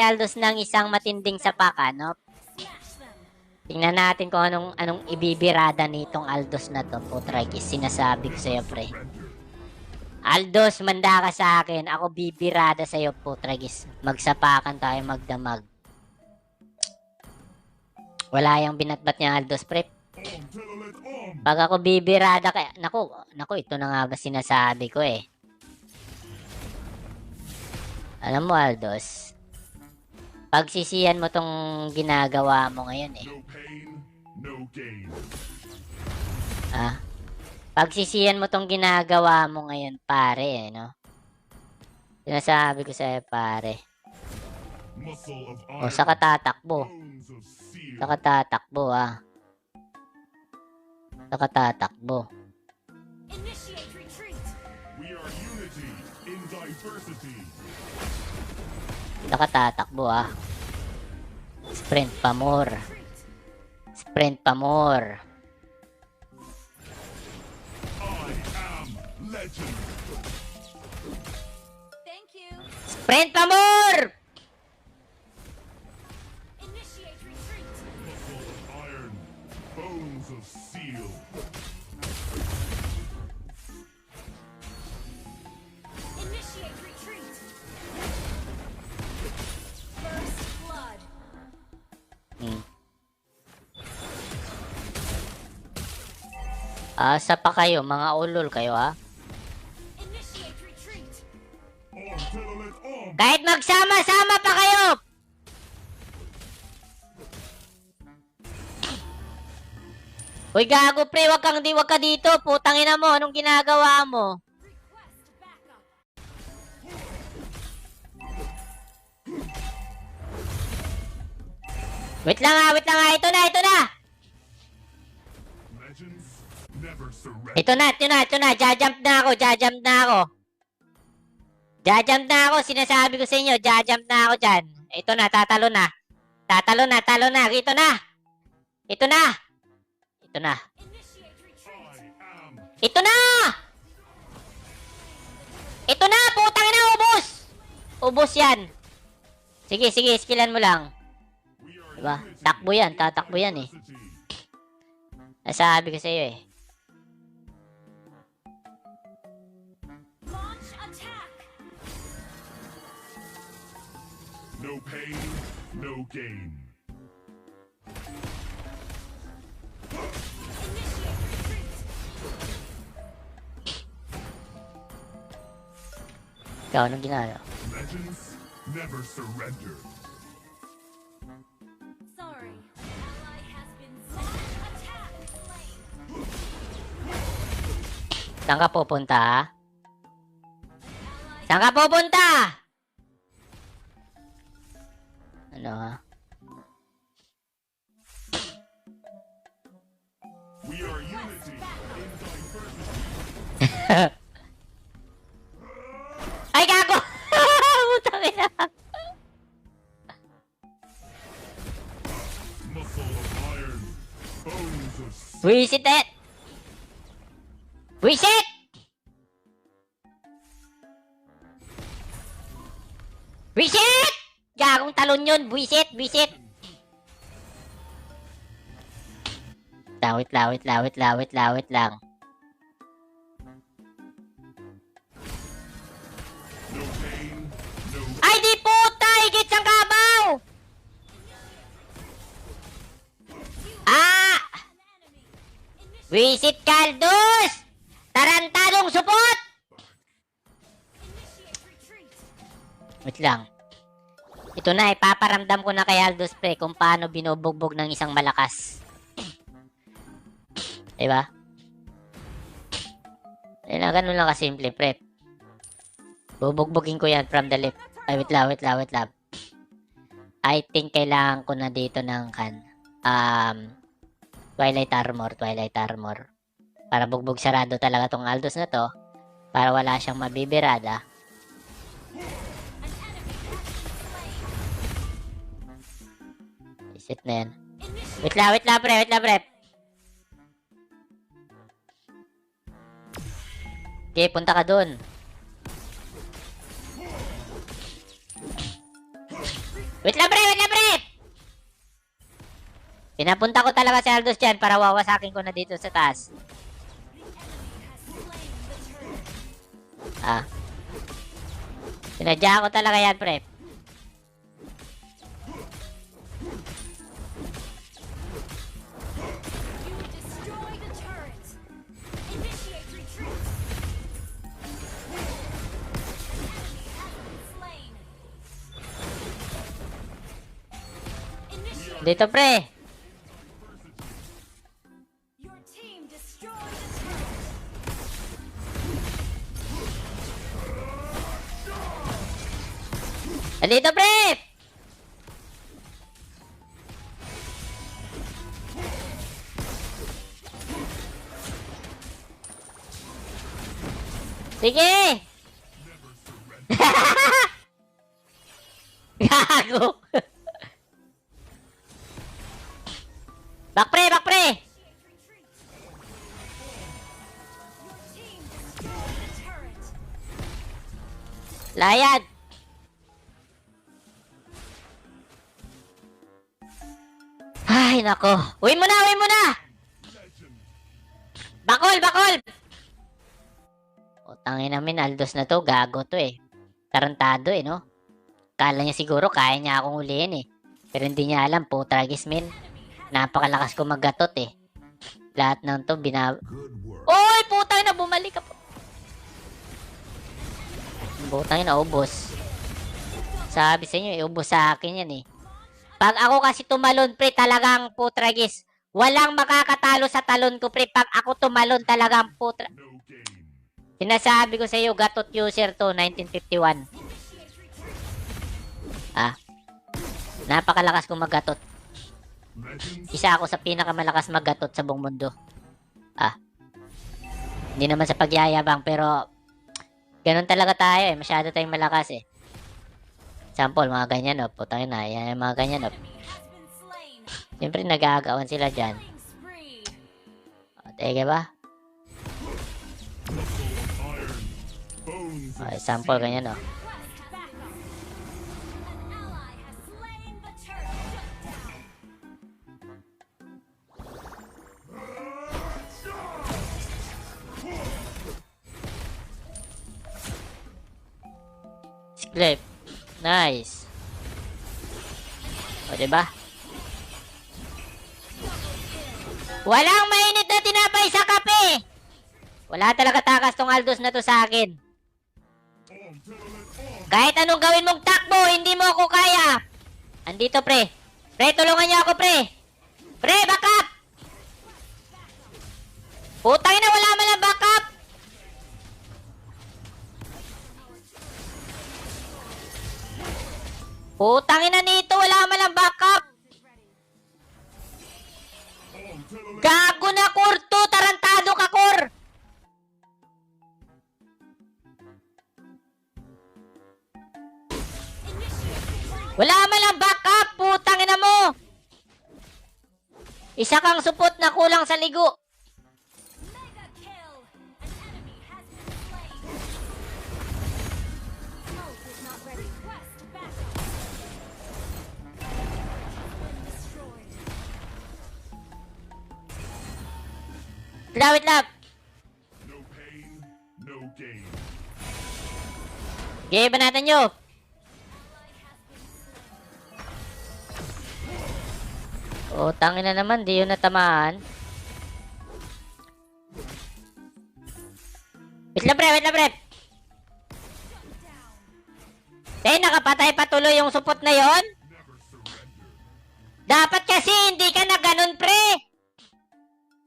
kay Aldos ng isang matinding sapaka, no? Tingnan natin kung anong anong ibibirada nitong Aldos na to, Putragis. Sinasabi ko sa'yo, pre. Aldos, manda ka sa akin. Ako bibirada sa'yo, Putragis. Magsapakan tayo, magdamag. Wala yung binatbat niya, Aldos, pre. Pag ako bibirada kaya, naku, naku, ito na nga ba sinasabi ko eh. Alam mo, Aldos, pagsisiyan mo tong ginagawa mo ngayon eh. No pain, no gain. Ah, pagsisiyan mo tong ginagawa mo ngayon, pare, eh, no? Sinasabi ko sa'yo, pare. O, saka tatakbo. Saka tatakbo, ah. Saka tatakbo. Initiate retreat. We are unity in diversity. Saka tatakbo, ah. Sprint pa more. Sprint pa more. Sprint pa more! Asa pa kayo, mga ulol kayo, ha? On. Kahit magsama-sama pa kayo! Uy, gago pre, wag kang di wag ka dito. Putang ina mo, anong ginagawa mo? Wait lang ha, wait lang ha. Ito na, ito na! Ito na, ito na, ito na. Jajump na ako, jajump na ako. Jajump na ako, sinasabi ko sa inyo, jajump na ako dyan. Ito na, tatalo na. Tatalo na, talo na. Ito na. Ito na. Ito na. Ito na! Ito na! Putang ina, ubos! Ubos yan. Sige, sige, skillan mo lang. Diba? Takbo yan, tatakbo yan eh. Nasabi ko sa'yo eh. No pain, no gain. Initiate retreat. Ikaw, anong ginagawa? Legends never surrender. Sorry. Saan ka pupunta, Saan ka pupunta? Ano, ha? We are unity in diversity. Ay, gago! Putang ina. Wisit it! Wisit! Wisit! Talon yun. Wisit, wisit. Lawit, lawit, lawit, lawit, lawit lang. Ay, di puta! Higit siyang kabaw! Ah! Wisit Caldos! Tarantadong supot! Wait lang. Ito na, ipaparamdam ko na kay Aldos pre kung paano binubugbog ng isang malakas. diba? Ayun lang, ganun lang kasimple, pre. Bubugbogin ko yan from the left. Ay, wait lang, wait lang, wait lang. I think kailangan ko na dito ng kan. Um, Twilight Armor, Twilight Armor. Para bugbog sarado talaga tong Aldos na to. Para wala siyang mabibirada. Isit na yan. Wait lang, wait lang, pre. Wait lang, pre. Okay, punta ka dun. Wait lang, pre! Wait lang, pre! Pinapunta ko talaga si Aldous dyan para wawasakin ko na dito sa taas. Ah. Sinadya ko talaga yan, pre. Dito, pre. Dito, pre! Sige! Gago! Layad! Ay, nako. Uwi mo na, uwi mo na! Bakol, bakol! Utangin namin, Aldos na to. Gago to eh. Tarantado eh, no? Kala niya siguro kaya niya akong ulihin eh. Pero hindi niya alam, putragis min. Napakalakas ko maggatot eh. Lahat ng to, bina... Oy, putang na, bumalik ka po. Putang na, ubos. Sabi sa inyo, iubos sa akin yan eh. Pag ako kasi tumalon, pre, talagang putragis. Walang makakatalo sa talon ko, pre. Pag ako tumalon, talagang putra... Sinasabi ko sa iyo, Gatot User to, 1951. Ah. Napakalakas kong maggatot. Isa ako sa pinakamalakas maggatot sa buong mundo. Ah. Hindi naman sa pagyayabang, pero ganun talaga tayo eh. Masyado tayong malakas eh. Sample, mga ganyan oh. Putang na, yan mga ganyan oh. Been slain. Siyempre nag-aagawan sila dyan. O, ba? Iron. Bones of O, sample, ganyan oh. Nice. O, diba? Walang mainit na tinapay sa kape! Wala talaga takas tong Aldos na to sa akin. Kahit anong gawin mong takbo, hindi mo ako kaya. Andito, pre. Pre, tulungan niyo ako, pre. Pre, back up! Putang na, wala man lang back up! Putang ina nito, wala man lang back up! On, Timberland. Gago na, Kurto! Tarantado ka, Kur! Wala man lang back up! Putang ina mo! Isa kang supot na kulang sa ligo. Lawit lap. No pain, no gain. Okay, banatan nyo. Oh, tangin na naman, di yun natamaan. Wait lang, pre, wait lang, pre. Eh, nakapatay patuloy yung supot na yon. Dapat kasi hindi ka na ganun, pre.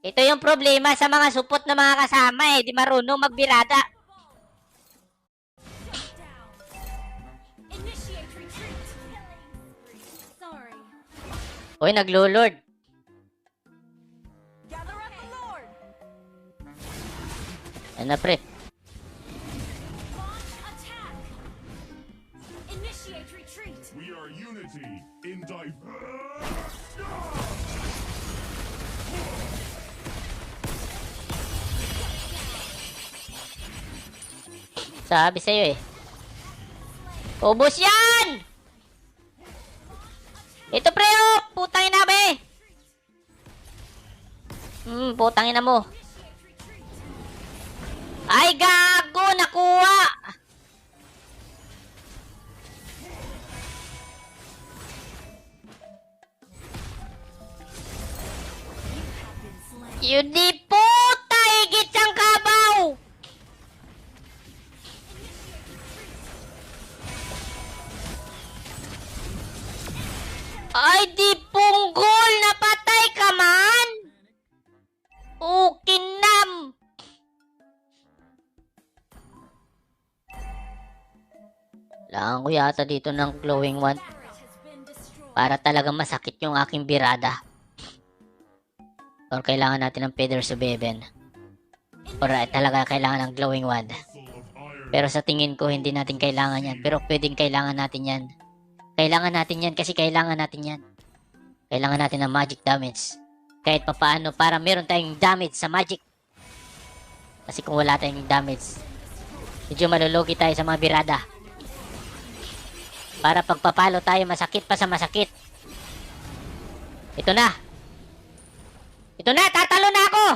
Ito yung problema sa mga supot na mga kasama eh. Di marunong magbirada. Uy, naglulord. Gather up the Lord. Ano, pre? We are unity in diversity. Sabi sa'yo eh. Ubus yan! Ito pre, oh! Putang ina be! Hmm, putang ina mo. Ay, gago! Nakuha! Yun di yata dito ng glowing destroyed. para talaga masakit yung aking birada. Or kailangan natin ng Feather Subeben. Or eh, talaga kailangan ng glowing wand. Pero sa tingin ko, hindi natin kailangan yan. Pero pwedeng kailangan natin yan. Kailangan natin yan kasi kailangan natin yan. Kailangan natin ng magic damage. Kahit papaano para meron tayong damage sa magic. Kasi kung wala tayong damage, medyo malulugi tayo sa mga birada. Para pagpapalo tayo, masakit pa sa masakit. Ito na. Ito na, tatalo na ako!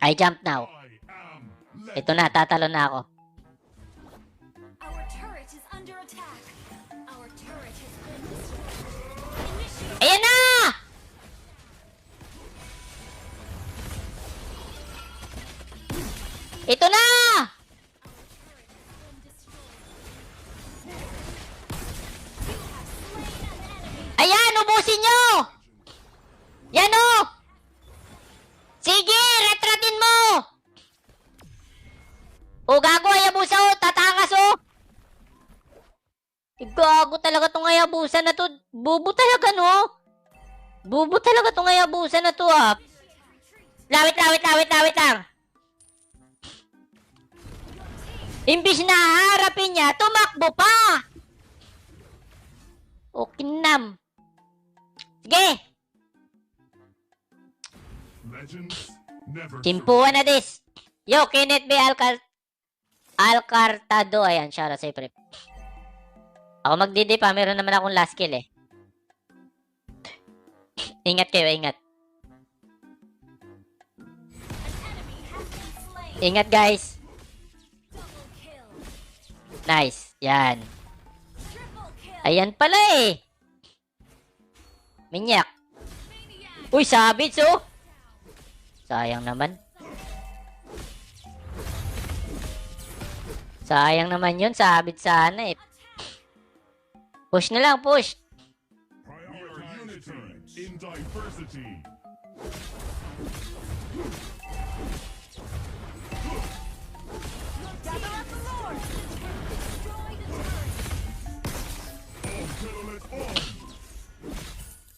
I jump now. Ito na, tatalo na ako. Ayan na! Ito na! Ayan, ubusin nyo! Yan o! Sige, retratin mo! O gago, ayabusa o, tatakas o! Eh, Gago talaga tong ayabusa na to. Bubo talaga no? Bubo talaga tong ayabusa na to ah. Lawit, lawit, lawit, lawit lang. Imbis na harapin niya, tumakbo pa! O kinam. Sige, timpuan na this. Yo, Kenneth B. Alcar Alcartado. Ayan, shout out sa'yo, pre. Ako magdidi pa, meron naman akong last kill eh. Ingat kayo, ingat. Ingat guys. Nice. Yan. Ayan pala eh. Minyak. Uy, sabits oh. Sayang naman. Sayang naman yun. Sabit sana eh. Push na lang, push. In diversity.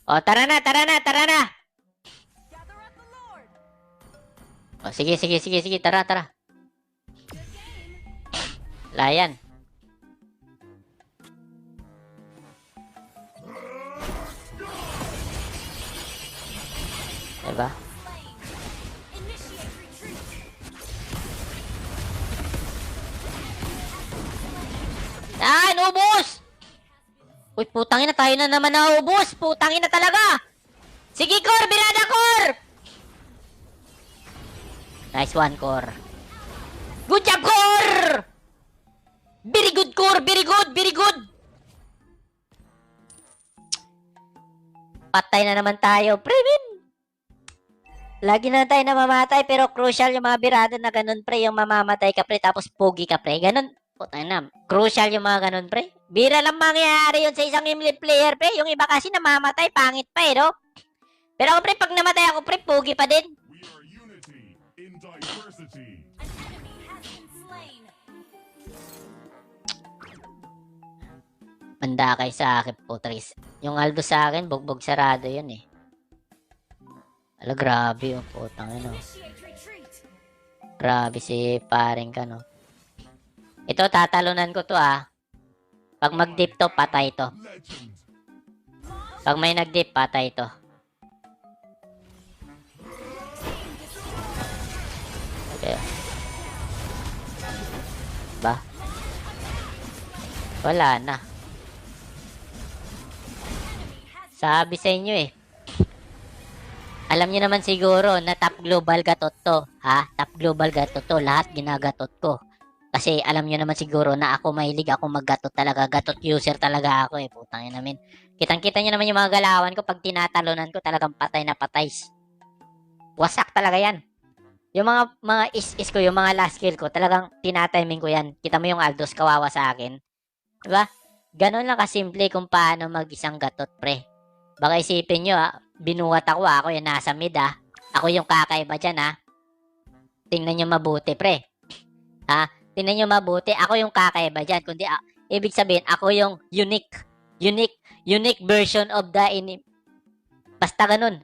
O, tara na, tara na, tara na. O, sige, sige, sige, sige. Tara, tara. Layan. Diba? Ah, naubos! Uy, putangin na tayo na naman naubos. Putangin na talaga. Sige, Kor! Birada, Kor! Nice one, Kor. Good job, Kor! Very good, Kor! Very good! Very good! Patay na naman tayo, Previn! Lagi na tayo namamatay, pero crucial yung mga birada na ganun, pre. Yung mamamatay ka, pre, tapos pogi ka, pre. Ganun, Puta na. Crucial yung mga ganun, pre. Bira lang mangyayari yun sa isang imli player, pre. Yung iba kasi namamatay, pangit pa, eh, no? Pero ako, pre, pag namatay ako, pre, pogi pa din. Manda kay sa akin, putris. Yung Aldo sa akin, bugbog sarado yun, eh. Ala, grabe yung putang, ano. Initiate retreat. Grabe si paring ka, no? Ito, tatalunan ko to, ah. Pag mag-dip to, patay to. Pag may nag-dip, patay to. Okay. Ba? Wala na. Sabi sa inyo eh. Alam niyo naman siguro na top global gatot to. Ha? Top global gatot to. Lahat ginagatot ko. Kasi alam niyo naman siguro na ako mahilig ako maggatot talaga. Gatot user talaga ako eh. Putang ina namin. Kitang-kita niyo naman yung mga galawan ko pag tinatalunan ko talagang patay na patay. Wasak talaga yan. Yung mga mga is-is ko, yung mga last kill ko, talagang tinatiming ko yan. Kita mo yung Aldos kawawa sa akin. Diba? Ganon lang kasimple kung paano mag-isang gatot, pre. Baka isipin nyo, ah, binuhat ako, ah, ako yung nasa mid, ah. Ako yung kakaiba dyan, ah. Tingnan nyo mabuti, pre. Ha? Tingnan nyo mabuti, ako yung kakaiba dyan. Kundi, ah, ibig sabihin, ako yung unique, unique, unique version of the ini... Basta ganun.